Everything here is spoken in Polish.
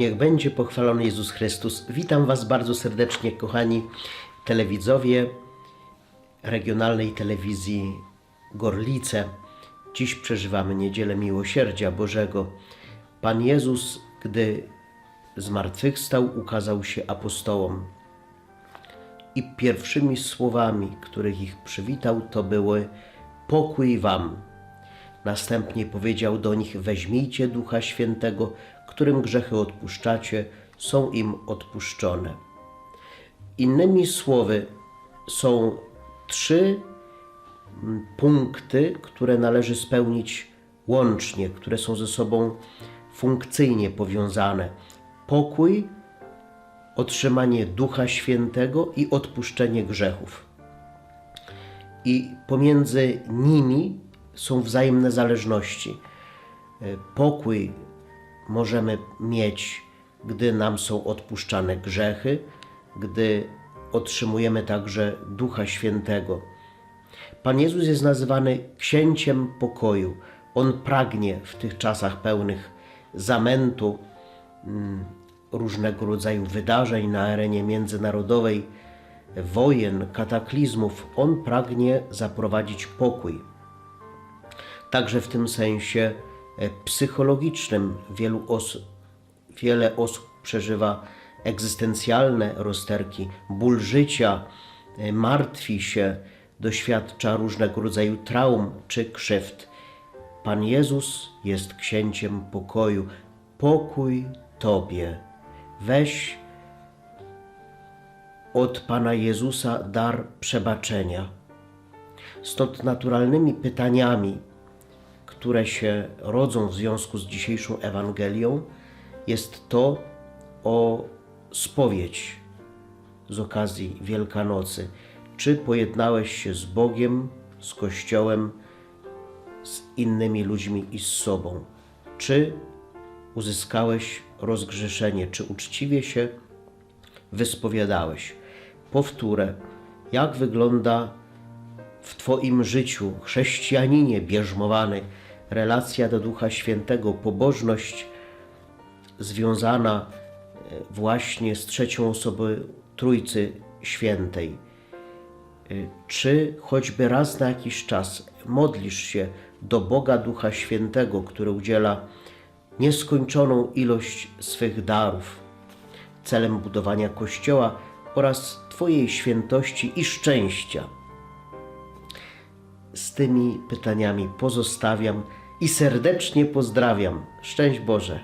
Niech będzie pochwalony Jezus Chrystus. Witam Was bardzo serdecznie, kochani telewidzowie regionalnej telewizji Gorlice. Dziś przeżywamy Niedzielę Miłosierdzia Bożego. Pan Jezus, gdy zmartwychwstał, ukazał się apostołom. I pierwszymi słowami, których ich przywitał, to były pokój wam. Następnie powiedział do nich: Weźmijcie Ducha Świętego, którym grzechy odpuszczacie, są im odpuszczone. Innymi słowy, są trzy mm, punkty, które należy spełnić łącznie, które są ze sobą funkcyjnie powiązane: pokój, otrzymanie Ducha Świętego i odpuszczenie grzechów. I pomiędzy nimi są wzajemne zależności. E, Pokój możemy mieć, gdy nam są odpuszczane grzechy, gdy otrzymujemy także Ducha Świętego. Pan Jezus jest nazywany księciem pokoju. On pragnie w tych czasach pełnych zamętu, mm, różnego rodzaju wydarzeń na arenie międzynarodowej, wojen, kataklizmów, on pragnie zaprowadzić pokój. Także w tym sensie e, psychologicznym wielu wiele osób przeżywa egzystencjalne rozterki, ból życia, e, martwi się, doświadcza różnego rodzaju traum czy krzywd. Pan Jezus jest księciem pokoju. Pokój Tobie. Weź od Pana Jezusa dar przebaczenia. Stąd naturalnymi pytaniami, które się rodzą w związku z dzisiejszą Ewangelią, jest to o spowiedź z okazji Wielkanocy. Czy pojednałeś się z Bogiem, z Kościołem, z innymi ludźmi i z sobą? Czy uzyskałeś rozgrzeszenie? Czy uczciwie się wyspowiadałeś? Powtórę, jak wygląda w Twoim życiu, chrześcijaninie bierzmowany, relacja do Ducha Świętego, pobożność związana e, właśnie z trzecią osobą Trójcy Świętej. E, Czy choćby raz na jakiś czas modlisz się do Boga Ducha Świętego, który udziela nieskończoną ilość swych darów, celem budowania Kościoła oraz Twojej świętości i szczęścia? z tymi pytaniami pozostawiam i serdecznie pozdrawiam. Szczęść Boże.